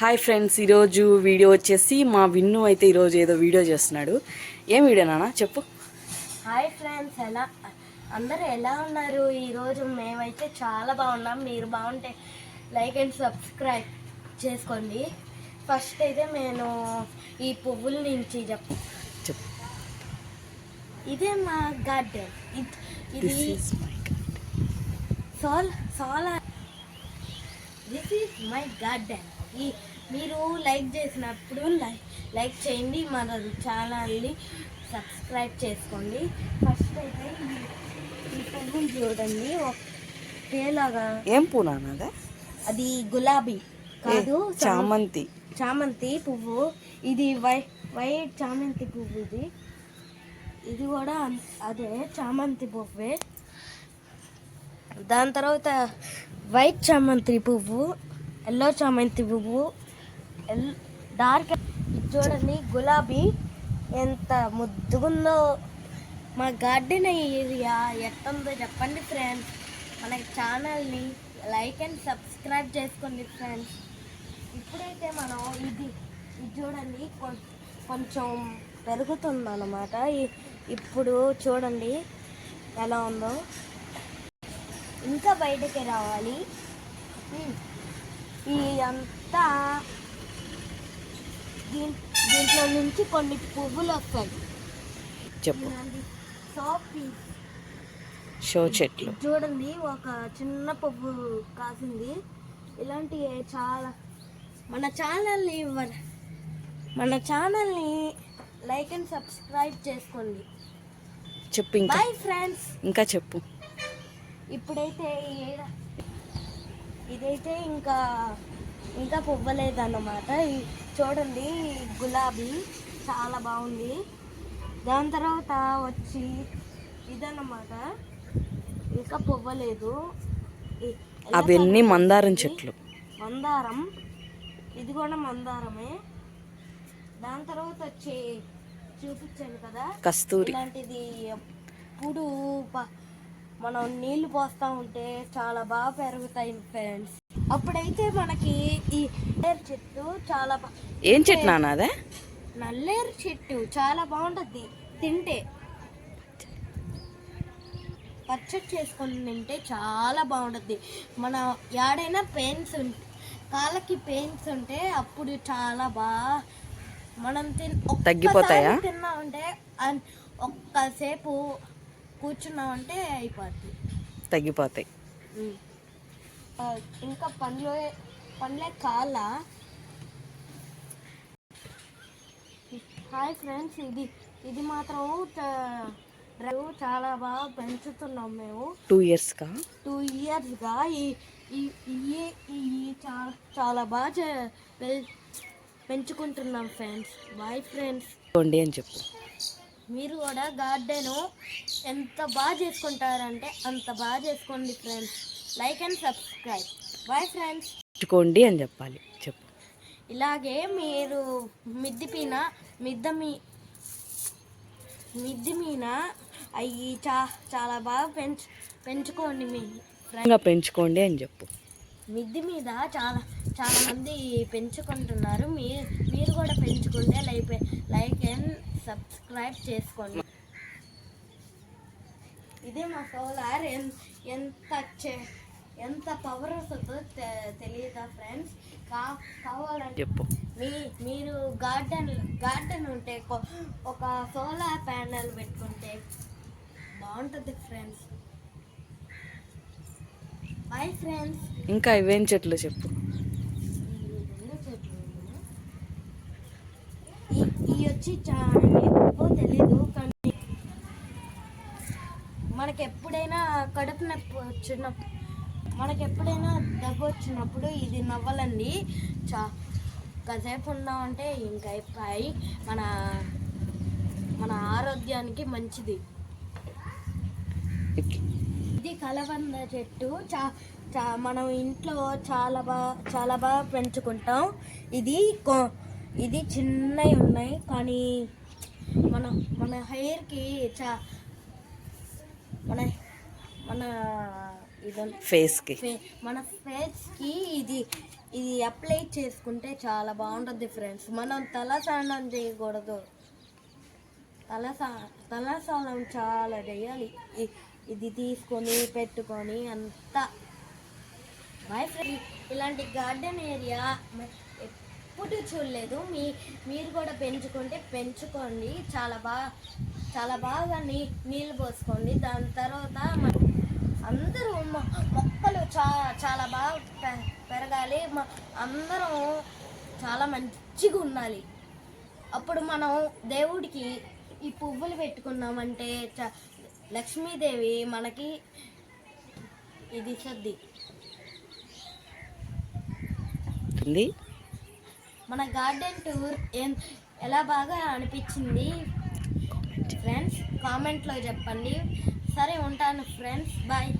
Hi friends ఈరోజు video వచ్చేసి మా విన్ను అయితే ఈరోజు ఏదో వీడియో చేస్తున్నాడు. ఏం వీడియో నాన్న? చెప్పు. హాయ్ ఫ్రెండ్స్ ఎలా అందరూ ఎలా ఉన్నారు? ఈరోజు మేమైతే చాలా బాగున్నాం. మీరు బాగుంటే లైక్ అండ్ సబ్స్క్రైబ్ చేసుకోండి. ఫస్ట్ అయితే నేను ఈ పువ్వుల నుంచి చెప్ చెప్పు. ఇదే మా గార్డెన్. ఇది సోల్ సోలా దిస్ ఈజ్ మై గార్డెన్ ఈ మీరు లైక్ చేసినప్పుడు లైక్ లైక్ చేయండి మన ఛానల్ని సబ్స్క్రైబ్ చేసుకోండి. ఫస్ట్ అయితే ఈ- పువ్వులు చూడండి ఒకేలాగా ఏం పూ నాన్న అదే గులాబీ కాదు చామంతి. చామంతి పువ్వు. ఇది వై వైట్ చామంతి పువ్వు ఇది. ఇది కూడా అదే చామంతి పువ్వే. దాని తర్వాత వైట్ చామంతి పువ్వు ఎల్లో చామంతి పువ్వు డార్క్ ఇది చూడండి గులాబీ ఎంత ముద్దుగుందో. మా గార్డెన్ ఏరియా ఎట్టుందో చెప్పండి ఫ్రెండ్స్. మన ఛానల్ని లైక్ అండ్ సబ్స్క్రైబ్ చేసుకోండి ఫ్రెండ్స్. ఇప్పుడైతే మనం ఇది ఇది చూడండి కొంచెం పెరుగుతుందన్నమాట. ఇప్పుడు చూడండి ఎలా ఉందో. ఇంకా బయటకి రావాలి. ఈ అంతా దీం- దీంట్లో నుంచి కొన్ని పువ్వులు వస్తాయి. చెప్పు. సోపీ షో చెట్లు. చూడండి ఒక చిన్న పువ్వు కాసింది. ఇలాంటివి చాలా మన ఛానల్ని వ- మన ఛానల్ని లైక్ అండ్ సబ్స్క్రైబ్ చేసుకోండి. చెప్పు ఇంకా. బాయ్ ఫ్రెండ్స్ ఇంకా చెప్పు. ఇప్పుడైతే ఇదైతే ఇంకా ఇంకా పువ్వలేదన్నమాట. చూడండి గులాబీ చాలా బాగుంది. దాని తర్వాత వచ్చి ఇదన్నమాట. ఇంకా పువ్వలేదు. అవన్నీ మందారం? చెట్లు. మందారం. ఇది కూడా మందారమే. దాని తర్వాత వచ్చి చూపించాను కదా. కస్తూరి. ఇలాంటిది ఎప్పుడు మనం నీళ్ళు పోస్తా ఉంటే చాలా బాగా పెరుగుతాయి ఫ్రెండ్స్. అప్పుడైతే మనకి ఈ నల్లేరు చెట్టు చాలా ఏం చెట్టు నాన్న అదే? నల్లేరు చెట్టు చాలా బాగుంటుంది. తింటే. పచ్చడి చేసుకొని తింటే చాలా బాగుంటుంది. మన యాడైనా పెయిన్స్ ఉంటే కాళ్ళకి పెయిన్స్ ఉంటే అప్పుడు చాలా బాగా మనం తిన్ తగ్గిపోతాయా? తిన్నామంటే అన్- ఒక్కసేపు కూర్చున్నామంటే అయిపోద్ది. తగ్గిపోతాయి. ఇంకా పండ్లు పండ్లే కాళ్ళ హాయ్ ఫ్రెండ్స్ ఇది ఇది మాత్రం చాలా బాగా పెంచుతున్నాం మేము. టూ ఇయర్స్కా టూ ఇయర్స్గా ఈ చాలా చాలా బాగా పెంచుకుంటున్నాం ఫ్రెండ్స్. బాయ్ ఫ్రెండ్స్ అని చెప్పు. మీరు కూడా గార్డెన్ ఎంత బాగా చేసుకుంటారంటే అంత బాగా చేసుకోండి friends. Like and subscribe. Bye friends. పెట్టుకోండి అని చెప్పాలి. చెప్పు. ఇలాగే మీరు మిద్ది పైన మిద్ద మీ మిద్ది మీద అవి చా చాలా బాగా పెంచు పెంచుకోండి మీ ఫ్రెండ్స్ ఇంకా పెంచుకోండి అని చెప్పు. మిద్ది మీద చాలా చాలా మంది పెంచుకుంటున్నారు. మీరు మీరు కూడా పెంచుకుంటే లైక్ లైక్ అండ్ సబ్స్క్రైబ్ చేసుకోండి. ఇదే మా సోలార్ ఎన్- ఎంత చే- ఎంత పవర్ వస్తుందో తెలియదా ఫ్రెండ్స్ కా కావాలంటే చెప్పు. మీ మీరు గార్డెన్ గార్డెన్ ఉంటే ఒక సోలార్ ప్యానెల్ పెట్టుకుంటే బాగుంటుంది ఫ్రెండ్స్ బాయ్ ఫ్రెండ్స్ ఇంకా ఇవేం చెట్లు చెప్పు. ఈ వచ్చి ఎక్కువ తెలీదు కానీ మనకి ఎప్పుడైనా కడుపు నొప్పి వచ్చినప్పుడు మనకి ఎప్పుడైనా దగ్గు వచ్చినప్పుడు ఇది నవ్వాలండి. చా కాసేపు ఉన్నామంటే ఇంకా అయిపోయి మన మన ఆరోగ్యానికి మంచిది. ఇది కలబంద చెట్టు. చా చా మనం ఇంట్లో చాలా బాగా చాలా బాగా పెంచుకుంటాం. ఇది కొ- ఇది చిన్నవి ఉన్నాయి కానీ మన మన హెయిర్కి చా మన మన ఫేస్కి మన ఫేస్కి ఇది ఇది అప్లై చేసుకుంటే చాలా బాగుంటుంది ఫ్రెండ్స్. మనం తలస్నానం చేయకూడదు. తలసా తలస్నానం చాలా చేయాలి. ఇది తీసుకొని పెట్టుకొని అంతా. బాయ్ ఫ్రెండ్ ఇలాంటి గార్డెన్ ఏరియా ఎప్పుడు చూడలేదు. మీ మీరు కూడా పెంచుకుంటే పెంచుకోండి. చాలా బాగా చాలా బాగా నీ నీళ్ళు పోసుకోండి. దాని తర్వాత అందరూ మొ- మొక్కలు చా చాలా బాగా పె- పెరగాలి. అందరం చాలా మంచిగా ఉండాలి. అప్పుడు మనం దేవుడికి ఈ పువ్వులు పెట్టుకున్నామంటే చ- లక్ష్మీదేవి మనకి ఇది సర్ది ఉంది మన గార్డెన్ టూర్ ఏం ఎలా బాగా అనిపించింది? ఫ్రెండ్స్ కామెంట్లో చెప్పండి. సరే ఉంటాను ఫ్రెండ్స్ బాయ్